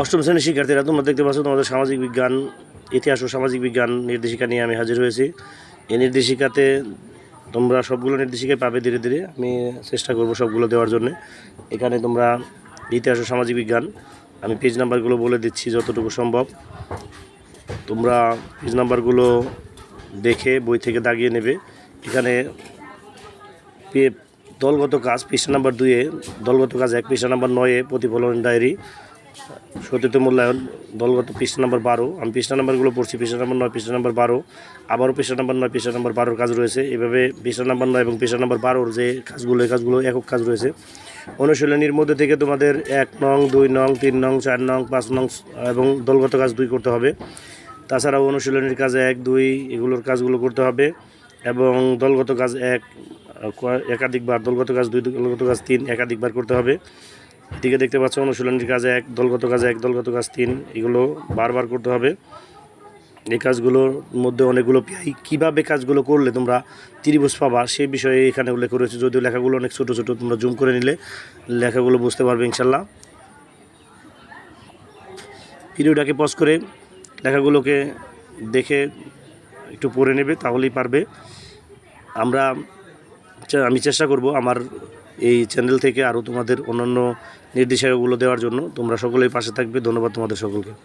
অষ্টম শ্রেণির শিক্ষার্থীরা তোমরা দেখতে পাচ্ছ, তোমাদের সামাজিক বিজ্ঞান, ইতিহাস ও সামাজিক বিজ্ঞান নির্দেশিকা নিয়ে আমি হাজির হয়েছি। এই নির্দেশিকাতে তোমরা সবগুলো নির্দেশিকায় পাবে ধীরে ধীরে। আমি চেষ্টা করব সবগুলো দেওয়ার জন্য। এখানে তোমরা ইতিহাস ও সামাজিক বিজ্ঞান, আমি পেজ নাম্বারগুলো বলে দিচ্ছি যতটুকু সম্ভব। তোমরা পেজ নাম্বারগুলো দেখে বই থেকে দাগিয়ে নেবে। এখানে দলগত কাজ পৃষ্ঠা নাম্বার দুয়ে দলগত কাজ এক পৃষ্ঠা নাম্বার নয়ে প্রতিফলন ডায়েরি। সতীর্থ মূল্যায়ন দলগত পৃষ্ঠা নাম্বার বারো। আমি পৃষ্ঠা নাম্বারগুলো পড়ছি পৃষ্ঠা নাম্বার নয় পৃষ্ঠা নাম্বার বারো। আবারও পৃষ্ঠা নাম্বার নয় পৃষ্ঠা নাম্বার বারোর কাজ রয়েছে। এভাবে পৃষ্ঠা নাম্বার নয় এবং পৃষ্ঠা নাম্বার বারোর যে কাজগুলো, এই কাজগুলো একক কাজ রয়েছে। অনুশীলনীর মধ্যে থেকে তোমাদের এক নং, দুই নং, তিন নং, চার নং, পাঁচ নং এবং দলগত কাজ দুই করতে হবে। তাছাড়াও অনুশীলনীর কাজ এক, দুই, এগুলোর কাজগুলো করতে হবে এবং দলগত কাজ এক একাধিকবার দলগত কাজ দুই, দলগত কাজ তিন, একাধিকবার করতে হবে। এদিকে দেখতে পাচ্ছ অনুশীলনীর কাজ এক, দলগত কাজ এক, দলগত কাজ তিন। এগুলো বারবার করতে হবে। এই কাজগুলোর মধ্যে অনেকগুলো পিআই কীভাবে কাজগুলো করলে তোমরা ত্রিভুজ পাবা সেই বিষয়ে এখানে উল্লেখ করেছে যদিও লেখাগুলো অনেক ছোটো ছোটো, তোমরা জুম করে নিলে লেখাগুলো বুঝতে পারবে ইনশাল্লাহ ভিডিওটাকে পজ করে লেখাগুলোকে দেখে একটু পড়ে নেবে, তাহলেই পারবে। আমরা আমি চেষ্টা করব আমার এই চ্যানেল থেকে আরও তোমাদের অন্যান্য নির্দেশিকাগুলো দেওয়ার জন্য তোমরা সকলেই পাশে থাকবে। ধন্যবাদ তোমাদের সকলকে।